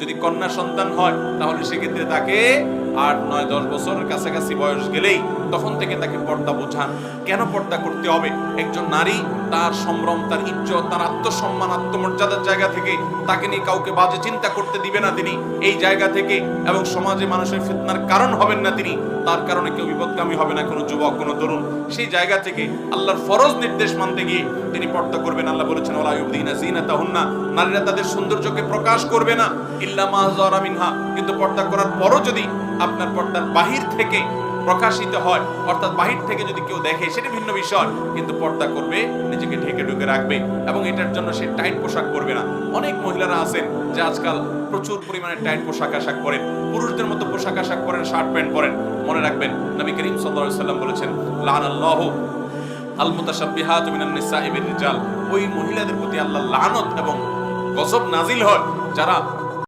যদি কন্যা সন্তান হয় তাহলে সেক্ষেত্রে তাকে আট, নয়, দশ বছরের কাছাকাছি বয়স গেলেই তখন থেকে তাকে পর্দা বোঝান। কেন পর্দা করতে হবে? একজন নারী, তার সম্ভ্রম, তার ইজ্জত, তার আত্মসম্মান, আত্মমর্যাদার জায়গা থেকে তাকে নিয়ে কাউকে বাজে চিন্তা করতে দিবে না তিনি। এই জায়গা থেকে এবং সমাজে মানুষের ফিতনার কারণ হবেন না তিনি। তার কারণে কেউ বিপদগামী হবে না, কোনো যুবক, কোনো তরুণ। সেই জায়গা থেকে আল্লাহর ফরজ নির্দেশ মানতে গিয়ে তিনি পর্দা করবেন। আল্লাহ বলেছেন ওলা ইউবদিনা জিনাতাহুন্না নারীরা তাদের সৌন্দর্যকে প্রকাশ করবে না। ইল্লা মা যারা মিনহা। কিন্তু পর্দা করার পরও যদি আপনার পর্দার বাহির থেকে প্রকাশিত হয়। অর্থাৎ বাহির থেকে যদি কেউ দেখে, সেটা ভিন্ন বিষয়। কিন্তু পর্দা করবে, নিজেকে ঢেকে ঢুকে রাখবে এবং এটার জন্য সে টাইট পোশাক পরবে না। অনেক মহিলারা আছেন যে আজকাল প্রচুর পরিমাণে টাইট পোশাক আশাক পরেন। পুরুষদের মতো পোশাক আশাক পরেন, শার্ট প্যান্ট পরেন। মনে রাখবেন, নবী করিম সাল্লাম বলেছেন লান আল্লাহ আল মুতাশাব্বিহাতু বির রিজাল। ওই মহিলাদের প্রতি আল্লাহ লানত এবং গজব নাজিল হয় যারা